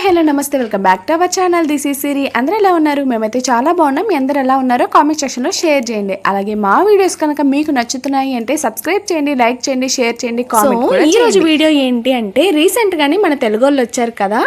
Hi hello నమస్తే welcome back to our channel. This ఈ సిరి అందరూ ఎలా ఉన్నారు? మేమైతే చాలా బాగున్నాం. మీ అందరూ ఎలా ఉన్నారో కామెంట్ సెక్షన్లో షేర్ చేయండి. అలాగే మా వీడియోస్ కనుక మీకు నచ్చుతున్నాయి అంటే సబ్స్క్రైబ్ చేయండి లైక్ చేయండి షేర్ చేయండి కామెంట్ ఈ రోజు వీడియో ఏంటి అంటే రీసెంట్ గానే మన తెలుగు వాళ్ళు వచ్చారు కదా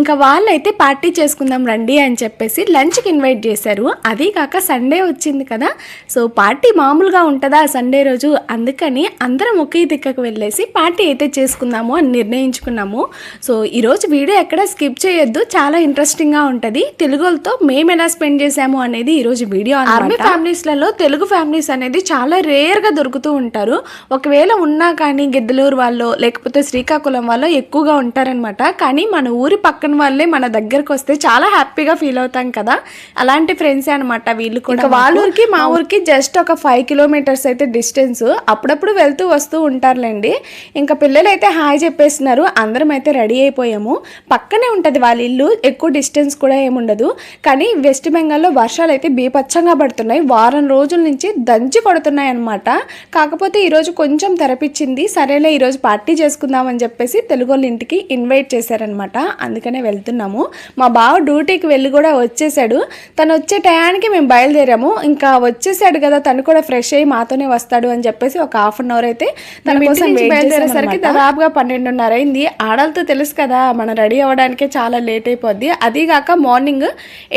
ఇంకా వాళ్ళైతే పార్టీ చేసుకుందాం రండి అని చెప్పేసి లంచ్కి ఇన్వైట్ చేశారు. అది కాక సండే వచ్చింది కదా సో పార్టీ మామూలుగా ఉంటుందా సండే రోజు? అందుకని అందరం ఒకే దిక్కకు వెళ్ళేసి పార్టీ అయితే చేసుకుందాము అని నిర్ణయించుకున్నాము. సో ఈరోజు వీడియో ఎక్కడ స్కిప్ చేయొద్దు చాలా ఇంట్రెస్టింగ్గా ఉంటది. తెలుగులతో మేము ఎలా స్పెండ్ చేసాము అనేది ఈ రోజు వీడియో ఆర్మీ ఫ్యామిలీస్లలో తెలుగు ఫ్యామిలీస్ అనేది చాలా రేర్గా దొరుకుతూ ఉంటారు. ఒకవేళ ఉన్నా కానీ గిద్దలూరు వాళ్ళు లేకపోతే శ్రీకాకుళం వాళ్ళు ఎక్కువగా ఉంటారనమాట కానీ మన ఊరి పక్కన వాళ్ళే మన దగ్గరకు వస్తే చాలా హ్యాపీగా ఫీల్ అవుతాం కదా. అలాంటి ఫ్రెండ్స్ అనమాట వీళ్ళు కూడా వాళ్ళ ఊరికి మా ఊరికి జస్ట్ ఒక ఫైవ్ కిలోమీటర్స్ అయితే డిస్టెన్స్ అప్పుడప్పుడు వెళ్తూ వస్తూ ఉంటారులేండి. ఇంకా పిల్లలు అయితే హాయ్ చెప్పేస్తున్నారు. అందరం అయితే రెడీ అయిపోయాము. పక్కనే ఉంటుంది వాళ్ళ ఇల్లు ఎక్కువ డిస్టెన్స్ కూడా ఏముండదు కానీ వెస్ట్ బెంగాల్లో వర్షాలు అయితే బీపచ్చంగా పడుతున్నాయి. వారం రోజుల నుంచి దంచి కొడుతున్నాయి అనమాట కాకపోతే ఈరోజు కొంచెం తెరపిచ్చింది. సరేలే ఈరోజు పార్టీ చేసుకుందామని చెప్పేసి తెలుగు వాళ్ళ ఇంటికి ఇన్వైట్ చేశారనమాట అందుకనే వెళ్తున్నాము. మా బావ డ్యూటీకి వెళ్ళి కూడా వచ్చేసాడు. తను వచ్చే టయానికి మేము బయలుదేరాము. ఇంకా వచ్చేసాడు కదా తను కూడా ఫ్రెష్ అయ్యి మాతోనే వస్తాడు అని చెప్పేసి ఒక హాఫ్ అన్ అవర్ అయితే తన కోసం బయలుదేరేసరికి దాదాపుగా పన్నెండున్నర అయింది. ఆడలతో తెలుసు కదా మనం రెడీ అవ్వడానికే చాలా లేట్ అయిపోద్ది. అదీగాక కాక మార్నింగ్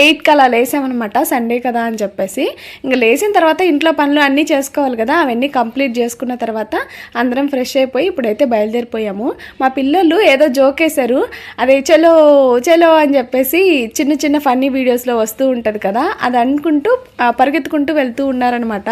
ఎయిట్కి అలా లేసామన్నమాట సండే కదా అని చెప్పేసి. ఇంకా లేచిన తర్వాత ఇంట్లో పనులు అన్నీ చేసుకోవాలి కదా అవన్నీ కంప్లీట్ చేసుకున్న తర్వాత అందరం ఫ్రెష్ అయిపోయి ఇప్పుడైతే బయలుదేరిపోయాము. మా పిల్లలు ఏదో జోక్ వేశారు అదే చలో చలో అని చెప్పేసి చిన్న చిన్న ఫన్నీ వీడియోస్లో వస్తూ ఉంటుంది కదా అది అనుకుంటూ పరిగెత్తుకుంటూ వెళ్తూ ఉన్నారనమాట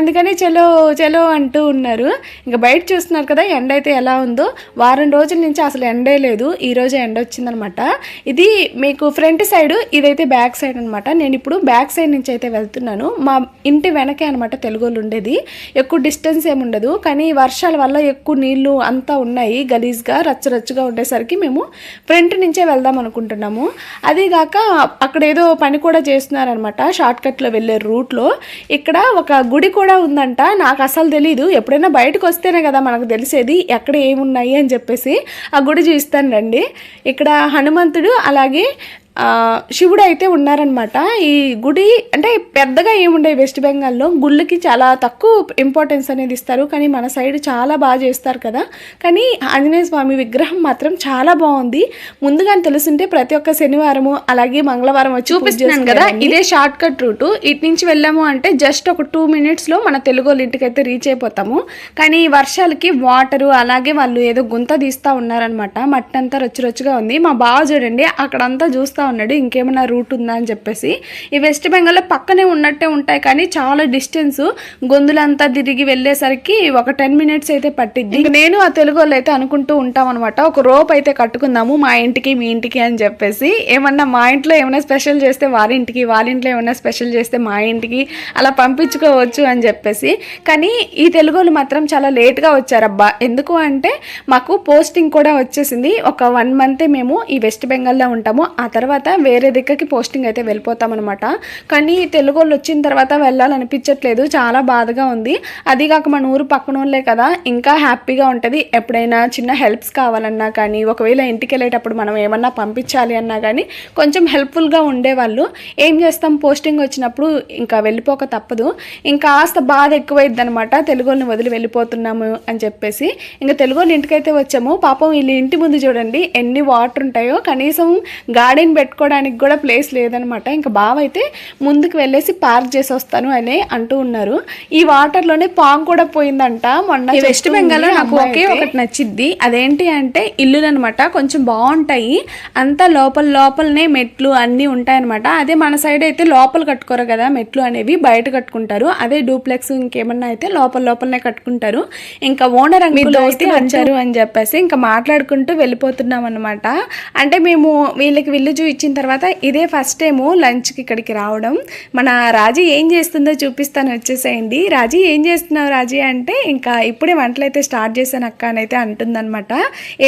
అందుకని చలో చలో అంటూ ఉన్నారు. ఇంకా బయట చూస్తున్నారు కదా ఎండ అయితే ఎలా ఉందో. వారం రోజుల నుంచి అసలు ఎండే లేదు. ఈ రోజు ఎండ వచ్చిందనమాట ఇది మీకు ఫ్రంట్ సైడ్ ఇదైతే బ్యాక్ సైడ్ అనమాట నేను ఇప్పుడు బ్యాక్ సైడ్ నుంచి అయితే వెళ్తున్నాను. మా ఇంటి వెనకే అనమాట తెలుగు వాళ్ళు ఉండేది. ఎక్కువ డిస్టెన్స్ ఏమి ఉండదు. కానీ వర్షాల వల్ల ఎక్కువ నీళ్ళు అంతా ఉన్నాయి. గలీజ్గా రచ్చరచ్చుగా ఉండేసరికి మేము ఫ్రంట్ నుంచే వెళ్దాం అనుకుంటున్నాము. అదీగాక అక్కడ ఏదో పని కూడా చేస్తున్నారనమాట షార్ట్ కట్లో వెళ్ళే రూట్లో. ఇక్కడ ఒక గుడి కూడా ఉందంట. నాకు అసలు తెలీదు. ఎప్పుడైనా బయటకు వస్తేనే కదా మనకు తెలిసేది. ఎక్కడ ఏమున్నాయి అని చెప్పేసి ఆ గుడి చూస్తాను రండి. ఇక్కడ హనుమంతుడు అలాగే శివుడు అయితే ఉన్నారనమాట ఈ గుడి అంటే పెద్దగా ఏముండే వెస్ట్ బెంగాల్లో గుళ్ళకి చాలా తక్కువ ఇంపార్టెన్స్ అనేది ఇస్తారు. కానీ మన సైడ్ చాలా బాగా చేస్తారు కదా. కానీ ఆంజనేయ స్వామి విగ్రహం మాత్రం చాలా బాగుంది. ముందుగానే తెలుసుంటే ప్రతి ఒక్క శనివారము అలాగే మంగళవారం వచ్చి చూపిస్తున్నాను కదా. ఇదే షార్ట్ కట్ రూట్ ఇటు నుంచి వెళ్ళాము అంటే జస్ట్ ఒక టూ మినిట్స్లో మన తెలుగు వాళ్ళ ఇంటికి అయితే రీచ్ అయిపోతాము. కానీ వర్షాలకి వాటరు అలాగే వాళ్ళు ఏదో గుంత తీస్తా ఉన్నారనమాట మట్టి అంతా రొచ్చు రొచ్చుగా ఉంది. మా బావ చూడండి అక్కడంతా చూస్తా ఉన్నాడు ఇంకేమైనా రూట్ ఉందా అని చెప్పేసి. ఈ వెస్ట్ బెంగాల్లో పక్కనే ఉన్నట్టే ఉంటాయి కానీ చాలా డిస్టెన్స్. గొంతులంతా తిరిగి వెళ్ళేసరికి ఒక టెన్ మినిట్స్ అయితే పట్టిద్ది. నేను ఆ తెలుగు వాళ్ళు అయితే అనుకుంటూ ఉంటాం అనమాట ఒక రోప్ అయితే కట్టుకుందాము మా ఇంటికి మీ ఇంటికి అని చెప్పేసి. ఏమన్నా మా ఇంట్లో ఏమైనా స్పెషల్ చేస్తే వారింటికి ఇంటికి వాళ్ళ ఇంట్లో ఏమైనా స్పెషల్ చేస్తే మా ఇంటికి అలా పంపించుకోవచ్చు అని చెప్పేసి. కానీ ఈ తెలుగు వాళ్ళు మాత్రం చాలా లేట్గా వచ్చారబ్బా. ఎందుకు అంటే మాకు పోస్టింగ్ కూడా వచ్చేసింది. ఒక వన్ మంతే మేము ఈ వెస్ట్ బెంగాల్లో ఉంటాము. ఆ తర్వాత వేరే దిక్కకి పోస్టింగ్ అయితే వెళ్ళిపోతాం అనమాట కానీ తెలుగు వాళ్ళు వచ్చిన తర్వాత వెళ్ళాలనిపించట్లేదు. చాలా బాధగా ఉంది. అది కాక మన ఊరు పక్కన వాళ్ళే కదా. ఇంకా హ్యాపీగా ఉంటుంది. ఎప్పుడైనా చిన్న హెల్ప్స్ కావాలన్నా కానీ ఒకవేళ ఇంటికి వెళ్ళేటప్పుడు మనం ఏమన్నా పంపించాలి అన్నా కానీ కొంచెం హెల్ప్ఫుల్గా ఉండేవాళ్ళు. ఏం చేస్తాం? పోస్టింగ్ వచ్చినప్పుడు ఇంకా వెళ్ళిపోక తప్పదు. ఇంకా కాస్త బాధ ఎక్కువైద్ది అనమాట తెలుగు వాళ్ళని వదిలి వెళ్ళిపోతున్నాము అని చెప్పేసి. ఇంకా తెలుగు వాళ్ళ ఇంటికైతే వచ్చాము. పాపం వీళ్ళ ఇంటి ముందు చూడండి ఎన్ని వాటర్ ఉంటాయో. కనీసం గార్డెన్ పెట్టుకోవడానికి కూడా ప్లేస్ లేదనమాట. ఇంకా బావ అయితే ముందుకు వెళ్ళేసి పార్క్ చేసి వస్తాను అని అంటూ ఉన్నారు. ఈ వాటర్లోనే పాము కూడా పోయిందంట. మొన్న వెస్ట్ బెంగాల్ నాకు ఒకే ఒకటి నచ్చిద్ది. అదేంటి అంటే ఇల్లులు అనమాట కొంచెం బాగుంటాయి అంతా లోపల లోపలనే మెట్లు అన్నీ ఉంటాయన్నమాట అదే మన సైడ్ అయితే లోపల కట్టుకోరు కదా మెట్లు అనేవి బయట కట్టుకుంటారు. అదే డూప్లెక్స్ ఇంకేమన్నా అయితే లోపల లోపలనే కట్టుకుంటారు. ఇంకా ఓనర్ అంకుల్ వచ్చారు. అని చెప్పేసి ఇంకా మాట్లాడుకుంటూ వెళ్ళిపోతున్నాం అనమాట అంటే మేము వీళ్ళకి విల్లు ఇచ్చిన తర్వాత ఇదే ఫస్ట్ టైము లంచ్కి ఇక్కడికి రావడం. మన రాజీ ఏం చేస్తుందో చూపిస్తాను వచ్చేసేయండి. రాజీ ఏం చేస్తున్నావు రాజీ అంటే ఇంకా ఇప్పుడే వంటలు అయితే స్టార్ట్ చేశాను అక్క అని అయితే అంటుందన్నమాట.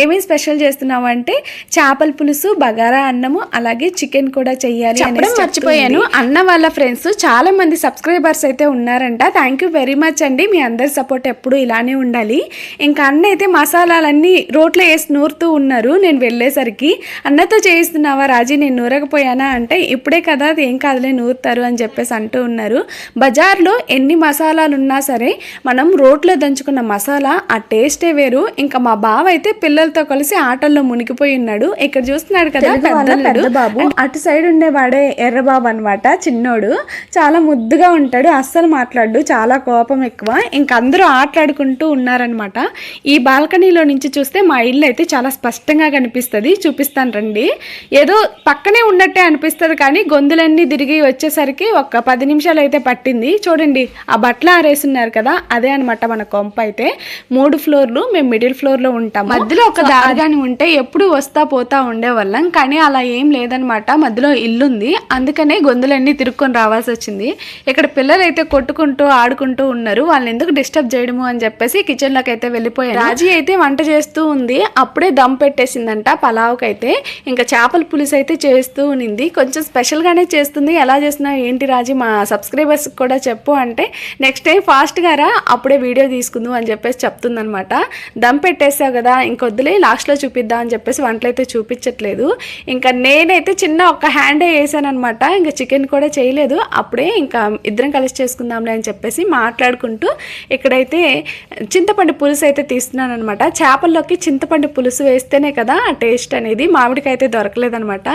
ఏమేమి స్పెషల్ చేస్తున్నావు అంటే చేపల పులుసు బగారా అన్నము అలాగే చికెన్ కూడా చెయ్యాలి అని మర్చిపోయాను. అన్న వాళ్ళ ఫ్రెండ్స్ చాలా మంది సబ్స్క్రైబర్స్ అయితే ఉన్నారంట. థ్యాంక్ యూ వెరీ మచ్ అండి. మీ అందరి సపోర్ట్ ఎప్పుడు ఇలానే ఉండాలి. ఇంకా అన్న అయితే మసాలాలన్నీ రోట్లో వేసి నూరుతూ ఉన్నారు. నేను వెళ్ళేసరికి. అన్నతో చేయిస్తున్నావా రాజీ? నేను నూరకపోయానా అంటే ఇప్పుడే కదా అది ఏం కాదులే నూరుతారు అని చెప్పేసి అంటూ ఉన్నారు. బజార్లో ఎన్ని మసాలాలు ఉన్నా సరే మనం రోట్లో దంచుకున్న మసాలా ఆ టేస్టే వేరు. ఇంకా మా బావ అయితే పిల్లలతో కలిసి ఆటల్లో మునిగిపోయి ఉన్నాడు. ఇక్కడ చూస్తున్నాడు కదా పెద్ద బాబు. అటు సైడ్ ఉండేవాడే ఎర్రబాబు అనమాట చిన్నోడు. చాలా ముద్దుగా ఉంటాడు అస్సలు మాట్లాడు చాలా కోపం ఎక్కువ. ఇంక అందరూ ఆటలాడుకుంటూ ఉన్నారనమాట ఈ బాల్కనీలో నుంచి చూస్తే మా ఇల్లు అయితే చాలా స్పష్టంగా కనిపిస్తుంది. చూపిస్తాను రండి. ఏదో పక్కనే ఉన్నట్టే అనిపిస్తుంది కానీ గొంతులన్నీ తిరిగి వచ్చేసరికి ఒక పది నిమిషాలు అయితే పట్టింది. చూడండి ఆ బట్టలు ఆరేసున్నారు కదా అదే అనమాట మన కొంప అయితే. మూడు ఫ్లోర్లు మేము మిడిల్ ఫ్లోర్లో ఉంటాం మధ్యలో ఒక దారిగాని ఉంటే ఎప్పుడు వస్తా పోతా ఉండేవాళ్ళం కానీ అలా ఏం లేదనమాట మధ్యలో ఇల్లు ఉంది అందుకనే గొంతులన్నీ తిరుక్కొని రావాల్సి వచ్చింది. ఇక్కడ పిల్లలు అయితే కొట్టుకుంటూ ఆడుకుంటూ ఉన్నారు. వాళ్ళని ఎందుకు డిస్టర్బ్ చేయడము అని చెప్పేసి కిచెన్లోకి అయితే వెళ్ళిపోయారు రాజీ అయితే వంట చేస్తూ ఉంది అప్పుడే దమ్ పెట్టేసిందంట పలావ్కి అయితే ఇంకా చేపల పులుసు అయితే చేస్తూ ఉన్నింది కొంచెం స్పెషల్గానే చేస్తుంది. ఎలా చేస్తున్నావు ఏంటి రాజీ? మా సబ్స్క్రైబర్స్ కూడా చెప్పు అంటే నెక్స్ట్ టైం ఫాస్ట్ రా అప్పుడే వీడియో తీసుకుందాం అని చెప్పేసి చెప్తుందనమాట దమ్ పెట్టేసావు కదా ఇంకొద్దులే లాస్ట్లో చూపిద్దాం అని చెప్పేసి వంటలు అయితే చూపించట్లేదు. ఇంకా నేనైతే చిన్న ఒక హ్యాండే వేసానమాట ఇంకా చికెన్ కూడా చేయలేదు. అప్పుడే ఇంకా ఇద్దరం కలిసి చేసుకుందాంలే అని చెప్పేసి మాట్లాడుకుంటూ ఇక్కడైతే చింతపండు పులుసు అయితే తీస్తున్నాను అనమాట చేపల్లోకి చింతపండు పులుసు వేస్తేనే కదా ఆ టేస్ట్ అనేది. మామిడికి అయితే దొరకలేదనమాట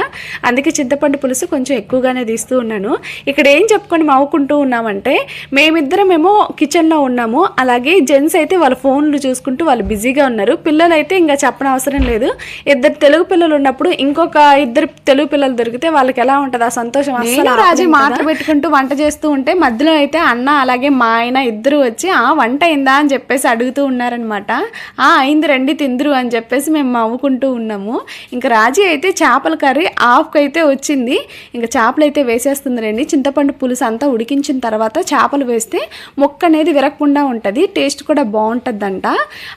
అందుకే చింతపండు పులుసు కొంచెం ఎక్కువగానే తీస్తూ ఉన్నాను. ఇక్కడ ఏం చెప్పుకొని మావుకుంటూ ఉన్నామంటే మేమిద్దరమేమో కిచెన్లో ఉన్నాము. అలాగే జెంట్స్ అయితే వాళ్ళ ఫోన్లు చూసుకుంటూ వాళ్ళు బిజీగా ఉన్నారు. పిల్లలు అయితే ఇంకా చెప్పనవసరం అవసరం లేదు. ఇద్దరు తెలుగు పిల్లలు ఉన్నప్పుడు ఇంకొక ఇద్దరు తెలుగు పిల్లలు దొరికితే వాళ్ళకి ఎలా ఉంటుంది? ఆ సంతోషం అసలు రాజు మాటలు పెట్టుకుంటూ వంట చేస్తూ ఉంటే మధ్యలో అయితే అన్న అలాగే మా ఆయన ఇద్దరు వచ్చి ఆ వంట అయిందా? అని చెప్పేసి అడుగుతూ ఉన్నారనమాట ఆ అయింది రండి తిందురు అని చెప్పేసి మేము నవ్వుకుంటూ ఉన్నాము. ఇంకా రాజీ అయితే చేపల కర్రీ ఆఫ్కి అయితే వచ్చింది. ఇంకా చేపలు అయితే వేసేస్తుంది చింతపండు పులుసు అంతా ఉడికించిన తర్వాత చేపలు వేస్తే మొక్క అనేది విరగకుండా ఉంటుంది. టేస్ట్ కూడా బాగుంటుందంట.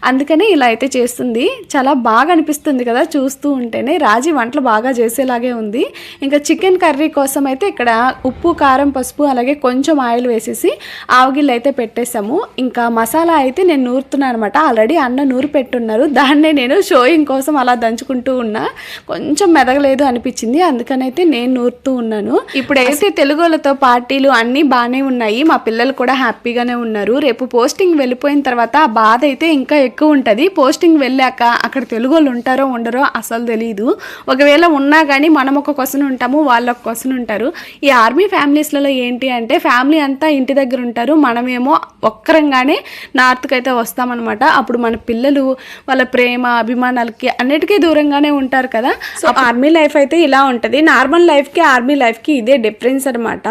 అందుకనే ఇలా అయితే చేస్తుంది. చాలా బాగా అనిపిస్తుంది కదా చూస్తూ ఉంటేనే. రాజీ వంటలు బాగా చేసేలాగే ఉంది. ఇంకా చికెన్ కర్రీ కోసం అయితే ఇక్కడ ఉప్పు కారం పసుపు అలాగే కొంచెం ఆయిల్ వేసేసి ఆవగిళ్ళు అయితే పెట్టేసాము ఇంకా మసాలా అయితే నేను నూరుతున్నాను అనమాట. ఆల్రెడీ అన్న నూరు పెట్టున్నారు. దాన్నే నేను షోయింగ్ కోసం అలా దంచుకుంటూ ఉన్నా. కొంచెం మెదగలేదు అనిపించింది. అందుకనైతే నేను నూరుతూ ఉన్నాను. ఇప్పుడైతే తెలుగులతో పార్టీలు అన్నీ బాగానే ఉన్నాయి. మా పిల్లలు కూడా హ్యాపీగానే ఉన్నారు. రేపు పోస్టింగ్ వెళ్ళిపోయిన తర్వాత ఆ బాధ అయితే ఇంకా ఎక్కువ ఉంటుంది. పోస్టింగ్ వెళ్ళాక అక్కడ తెలుగు వాళ్ళు ఉంటారో ఉండరో అసలు తెలియదు ఒకవేళ ఉన్నా కానీ మనం ఒక క్వశ్చన్ ఉంటాము వాళ్ళు ఒక క్వశ్చన్ ఉంటారు. ఈ ఆర్మీ ఫ్యామిలీస్లలో ఏంటి అంటే ఫ్యామిలీ అంతా ఇంటి దగ్గర ఉంటారు. మనమేమో ఒక్కరంగానే నార్త్కి అయితే వస్తామన్నమాట. అప్పుడు మన పిల్లలు వాళ్ళ ప్రేమ అభిమానాలకి అన్నిటికీ దూరంగానే ఉంటారు కదా. సో ఆర్మీ లైఫ్ అయితే ఇలా ఉంటుంది. నార్మల్ లైఫ్కి ఆర్మీ లైఫ్కి ఇదే డిఫరెన్స్ అనమాట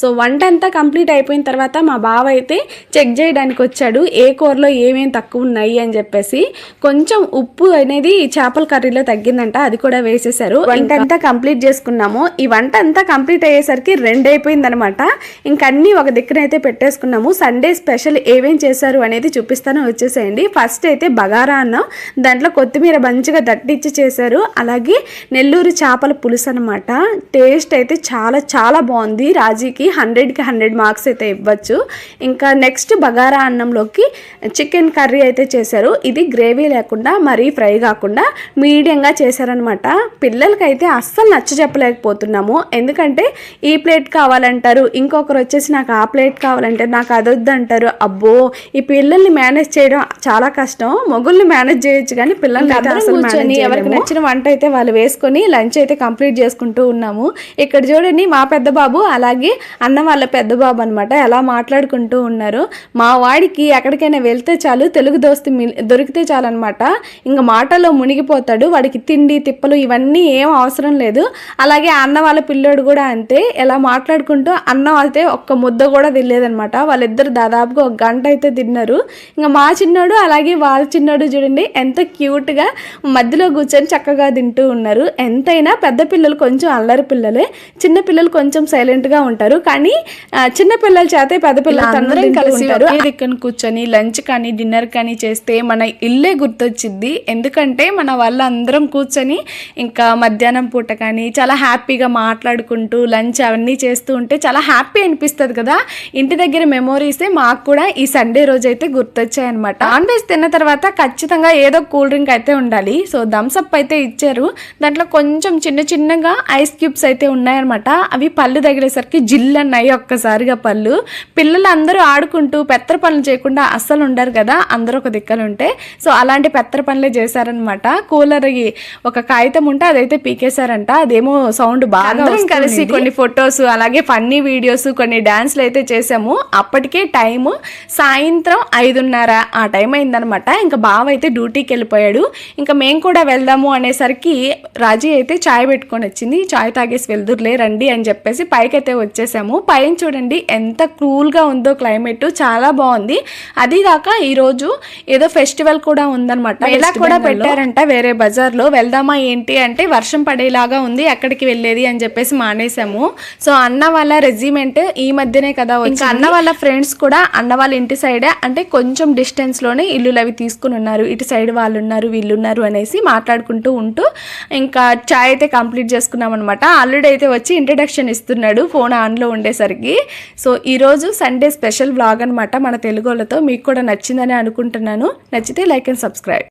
సో వంట అంతా కంప్లీట్ అయిపోయిన తర్వాత మా బావ అయితే చెక్ చేయడానికి వచ్చాడు ఏ కూరలో ఏమేమి తక్కువ ఉన్నాయి అని చెప్పేసి. కొంచెం ఉప్పు అనేది చేపల కర్రీలో తగ్గిందంట అది కూడా వేసేసారు. వంట అంతా కంప్లీట్ చేసుకున్నాము. ఈ వంట అంతా కంప్లీట్ అయ్యేసరికి రెండు అయిపోయింది అనమాట ఇంక అన్ని ఒక దిక్కున అయితే పెట్టేసుకున్నాము. సండే స్పెషల్ ఏమేం చేశారు అనేది చూపిస్తాను వచ్చేసేయండి. ఫస్ట్ అయితే బగారా అన్నం దాంట్లో కొత్తిమీర మంచిగా దట్టిచ్చి చేశారు. అలాగే నెల్లూరు చేపల పులుసు అనమాట టేస్ట్ అయితే చాలా చాలా బాగుంది. రాజీకి హండ్రెడ్కి హండ్రెడ్ మార్క్స్ అయితే ఇవ్వచ్చు. ఇంకా నెక్స్ట్ బగారా అన్నంలోకి చికెన్ కర్రీ అయితే చేశారు. ఇది గ్రేవీ లేకుండా మరీ ఫ్రై కాకుండా మీడియంగా చేశారనమాట పిల్లలకైతే అస్సలు నచ్చ చెప్పలేకపోతున్నాము. ఎందుకంటే ఈ ప్లేట్ కావాలంటారు ఇంకొకరు వచ్చేసి నాకు ఆ ప్లేట్ కావాలంటే నాకు అదొద్దు అంటారు అబ్బో ఈ పిల్లల్ని మేనేజ్ చేయడం చాలా కష్టం. మొగుల్ని మేనేజ్ చేయొచ్చు కానీ పిల్లల్ని ఎవరికి నచ్చిన వంట అయితే వాళ్ళు వేసుకొని లంచ్ అయితే కంప్లీట్ చేసుకుంటూ ఉన్నాము. ఇక్కడ చూడండి మా పెద్ద బాబు అలాగే అన్న వాళ్ళ పెద్ద బాబు అనమాట ఎలా మాట్లాడుకుంటూ ఉన్నారు. మా వాడికి ఎక్కడికైనా వెళ్తే చాలు తెలుగు దోస్తి మిల్- దొరికితే చాలు అనమాట ఇంకా మాటల్లో మునిగిపోతాడు. వాడికి తిండి తిప్పలు ఇవన్నీ ఏం అవసరం లేదు. అలాగే అన్న వాళ్ళ పిల్లోడు కూడా అంతే. ఎలా మాట్లాడుకుంటూ అన్నం అయితే ఒక్క ముద్ద కూడా తినలేదనమాట వాళ్ళిద్దరు దాదాపుగా ఒక గంట అయితే తిన్నారు. ఇంకా మా చిన్నోడు అలాగే వాళ్ళ చిన్నోడు చూడండి ఎంత క్యూట్గా మధ్యలో కూర్చొని చక్కగా తింటూ ఉన్నారు. ఎంతైనా పెద్ద పిల్లలు కొంచెం అల్లరి పిల్లలే చిన్న పిల్లలు కొంచెం సైలెంట్గా ఉంటారు. కానీ చిన్న పిల్లల చేతే పెద్ద పిల్లలు అందరం కలిసి దిక్కున కూర్చొని లంచ్ కానీ డిన్నర్ కానీ చేస్తే మన ఇల్లే గుర్తొచ్చింది ఎందుకంటే మన వాళ్ళందరం కూర్చొని ఇంకా మధ్యాహ్నం పూట కానీ చాలా హ్యాపీగా మాట్లాడుకుంటూ లంచ్ అవన్నీ చేస్తూ ఉంటే చాలా హ్యాపీ అనిపిస్తుంది కదా. ఇంటి దగ్గర మెమోరీసే మాకు కూడా ఈ సండే రోజు అయితే గుర్తొచ్చాయి అనమాట నాన్ వెజ్ తిన్న తర్వాత ఖచ్చితంగా ఏదో కూల్ డ్రింక్ అయితే ఉండాలి. సో థమ్స్అప్ అయితే ఇచ్చారు. దాంట్లో కొంచెం చిన్న చిన్నగా ఐస్ క్యూబ్స్ అయితే ఉన్నాయన్నమాట. అవి పళ్ళు తగిలేసరికి జిల్ అన్నాయి ఒక్కసారిగా పళ్ళు. పిల్లలు అందరూ ఆడుకుంటూ పెత్తర పనులు చేయకుండా అస్సలు ఉండరు కదా అందరూ ఒక దిక్కలు ఉంటే సో అలాంటి పెత్తర పనులే చేశారనమాట కూలర్ ఒక కాగితం ఉంటే అదైతే పీకేశారంట. అదేమో సౌండ్ బాగా కలిసి కొన్ని ఫొటోస్ అలాగే ఫన్నీ వీడియోస్ కొన్ని డాన్స్లు అయితే చేసాము అప్పటికే టైము సాయంత్రం ఐదున్నర ఆ టైం అయిందనమాట ఇంకా బావ అయితే డ్యూటీకి వెళ్ళిపోయాడు. ఇంకా మేము కూడా వెళ్దాము అనేసరికి రాజీ అయితే చాయ్ పెట్టుకొని వచ్చింది. చాయ్ తాగేసి వెళ్దురులే రండి అని చెప్పేసి పైకి అయితే వచ్చేసాము. పైన చూడండి ఎంత కూల్గా ఉందో క్లైమేట్ చాలా బాగుంది. అది కాక ఈరోజు ఏదో ఫెస్టివల్ కూడా ఉందన్నమాట. ఇలా కూడా పెట్టారంట వేరే బజార్లో. వెళ్దామా ఏంటి అంటే వర్షం పడేలాగా ఉంది ఎక్కడికి వెళ్ళేది అని చెప్పేసి మానేసాము. సో అన్న వాళ్ళ రెజిమెంట్ ఈ మధ్యనే కదా ఇంకా అన్న వాళ్ళ ఫ్రెండ్స్ కూడా అన్న వాళ్ళ ఇంటి సైడే అంటే కొంచెం డిస్టెన్స్లోనే ఇల్లులు అవి తీసుకుని ఉన్నారు. ఇటు సైడ్ వాళ్ళు ఉన్నారు వీళ్ళు ఉన్నారు అనేసి మాట్లాడుకుంటూ ఉంటూ ఇంకా చాయ్ అయితే కంప్లీట్ చేసుకున్నాం అనమాట అల్లుడు అయితే వచ్చి ఇంట్రడక్షన్ ఇస్తున్నాడు ఫోన్ ఆన్లో ఉండేసరికి. సో ఈరోజు సండే స్పెషల్ వ్లాగ్ అనమాట మన తెలుగు వాళ్ళతో. మీకు కూడా నచ్చిందని అనుకుంటున్నాను. నచ్చితే లైక్ అండ్ సబ్స్క్రైబ్